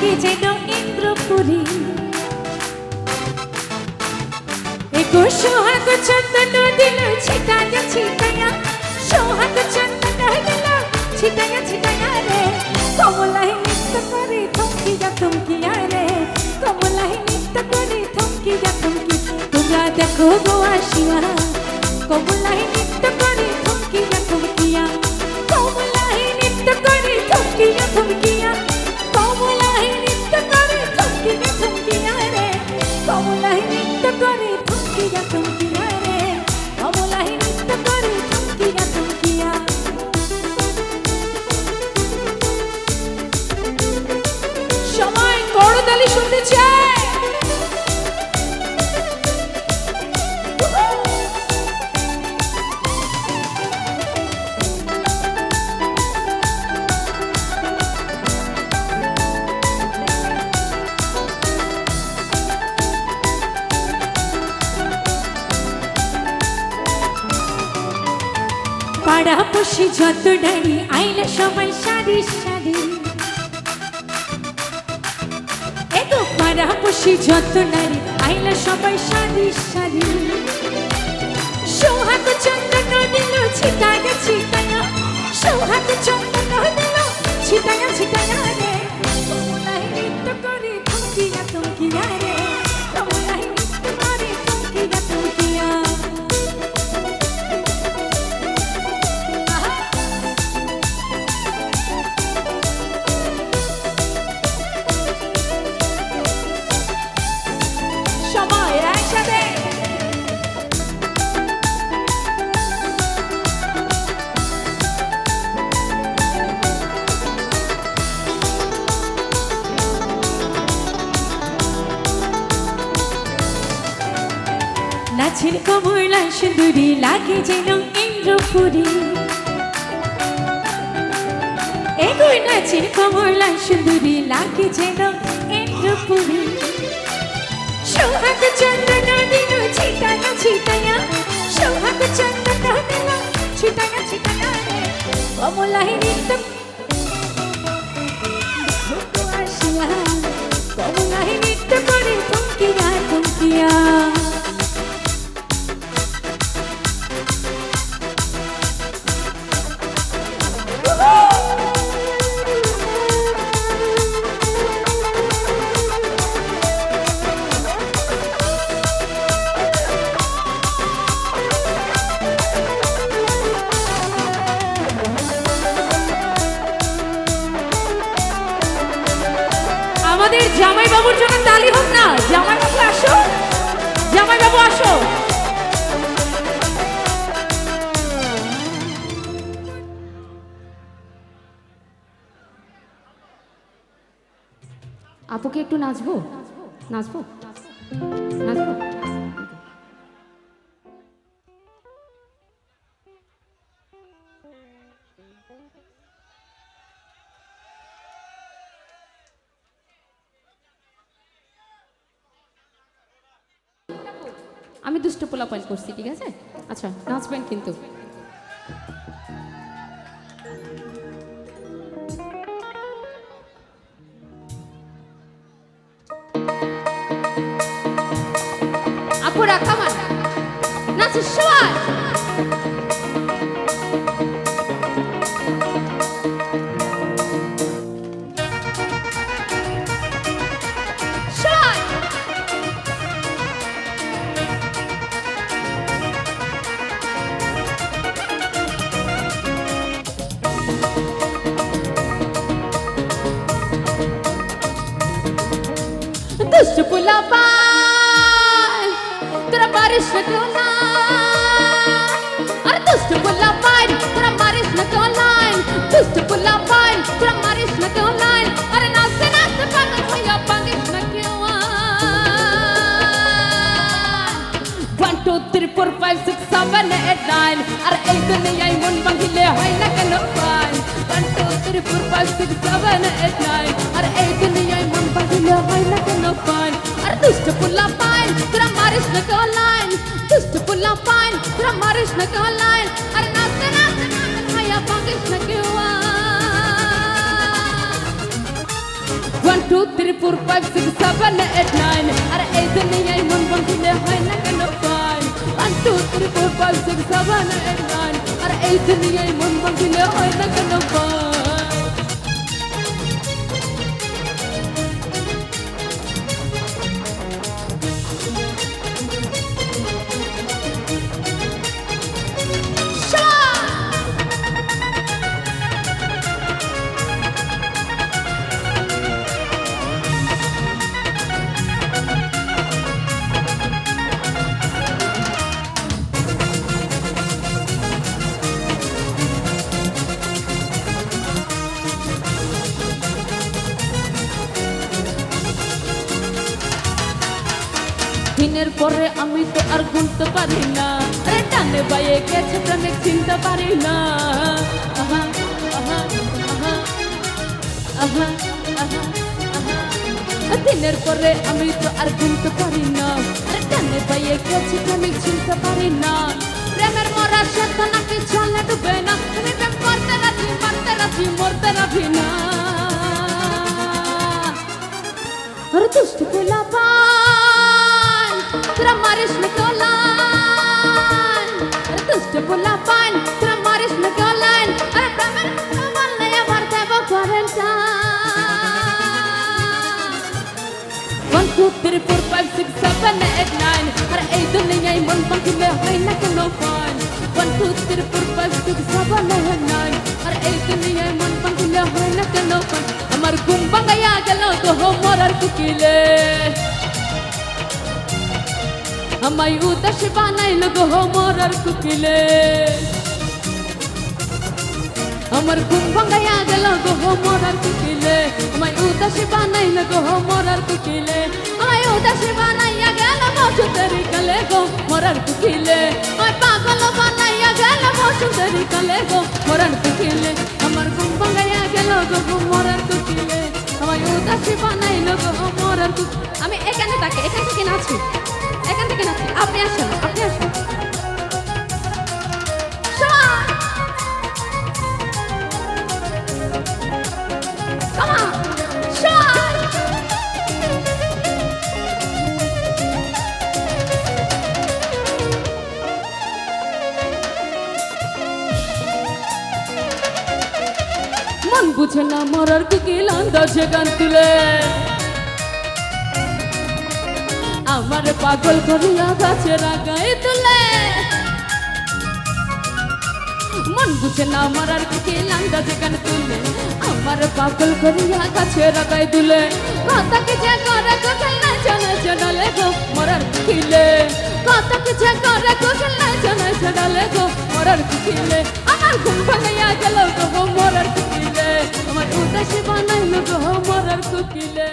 লাগে যেন ইন্দ্রপুরী? এগো সোহাগ চন্দন দিল, ছিটায়া ছিটায়া, সোহাগ চন্দন দিল, ছিটায়া ছিটায়া রে। কমলাই নৃত্য করে থমকিয়া থমকিয়া রে। কমলাই নৃত্য করে থমকিয়া থমকি তোমরা দেখো গো আসিয়া কমলাই নৃত্য করে থমকিয়া থমকিয়া। কমলাই নৃত্য করে থমকিয়া থমকিয়া। পাড়া পশি যত ডাড়ি আইলে সবাই সারি সারি এতো পাড়া পশি যত নারী, আইলে সবাই সারি সারি সোহাগ চন্দন দিল গেছি তাই সোহাগ চন্দন নাচের কমলা সুন্দরী লাগে যেন ইন্দ্রপুরী। এগোই নাচের কমলা সুন্দরী লাগে যেন ইন্দ্রপুরী। সোহাগ চন্দন দিল ছিটায়া ছিটায়া, সোহাগ চন্দন দিল ছিটায়া ছিটায়া রে। কমলাই নৃত্য আসিয়া, কমলাই নৃত্য করে থমকিয়া থমকিয়া বাবুর জন্য তালি হোক না, জামাই বাবু আসো, জামাই বাবু আসো। আপুকে একটু নাচবো? নাচবো? নাচবো? আমি দুষ্ট পোলা পয়েন্ট করছি ঠিক আছে? আচ্ছা নাচবেন কিন্তু। আপুরা কামান নাচের সময় गुलाबाल तेरा बारिश न क्यों ना अरे दुष्ट गुलाबाल तेरा बारिश न क्यों ना दुष्ट गुलाबाल तेरा बारिश न क्यों ना अरे नाचते नाचते पागल हो या बारिश न क्यों आ one two three four five six seven eight nine अरे एक दुनिया ही मुन बंगले होय न कनो पाई one two three four five six seven eight nine তোরা মারিস না কেউ লাইন দুষ্ট পুল্লা পাই তোরা মারিস না কেউ লাইন আর নাচতে নাচতে নাচতে ভাইয়া না কেউ one two three four five six seven eight nine আর এই দুনিয়ায় মন ভাঙিলে হয় না কেন পাই one two three four five six seven eight nine আর এই দুনিয়ায় মন ভাঙিলে হয় না কেন পাই দিনের পরে আমি তো আর গুনতে পারি না। টানে বাইয়ে গেছে প্রেমে চিনতে পারি না। দিনের পরে আমি তো আর গুনতে পারি না। টানে বাইয়ে গেছে প্রেমে চিনতে পারি না। প্রেমের মরা সাথে নাকি চলে ডুবে না। আমি প্রেম করতে রাখি মারতে রাখি মরতে রাখি না। আর দুষ্ট পেলা পা তোরা মারিস না কেউ লান আরে দুষ্ট পোলা পান তোরা মারিস না কেউ লান আরে প্রেমের মারলে আবার দেব কোয়ারেন্টা One, two, three, four, five, six, seven, eight, nine. আরে এই দুনিয়ায় মন পাখি মে হয় না কোনো fun One, two, three, four, five, six, seven, eight, nine. আরে এই দুনিয়ায় মন পাখি মে হয় না কোনো ফান আমার ঘুম ভাঙাইয়া গেল তো মোরার কুকিলে। আমায় উদাস বানাইল গো মরার কুকিলে আমার ঘুম ভাঙাইয়া গেল গো মরার কুকিলে আমায় উদাস বানাইল গো মরার কুকিলে আমায় উদাস বানাইয়া গেল মজুতের গেলে গো মরার কুকিলে আমায় পাগল বানাইয়া মন বুঝে না মরার কুকিল আন্দাজে গান তুলে? আমার পাগল করিয়া গাছে রাগায় তুলে। মন বুঝে না মরার কুকিল আন্দাজে গান তুলে। আমার পাগল করিয়া গাছে রাগায় তুলে। কথা কি যে করে কুকিল না জানে জানালে গো, মরার কুকিলে কথা কি যে করে কুকিল না জানে জানালে গো, মরার কুকিলে আমার ঘুম ভাঙাইয়া গেল গো, মরার কুকিলে আমার উদাসী বানাইল গো মরার কুকিলে।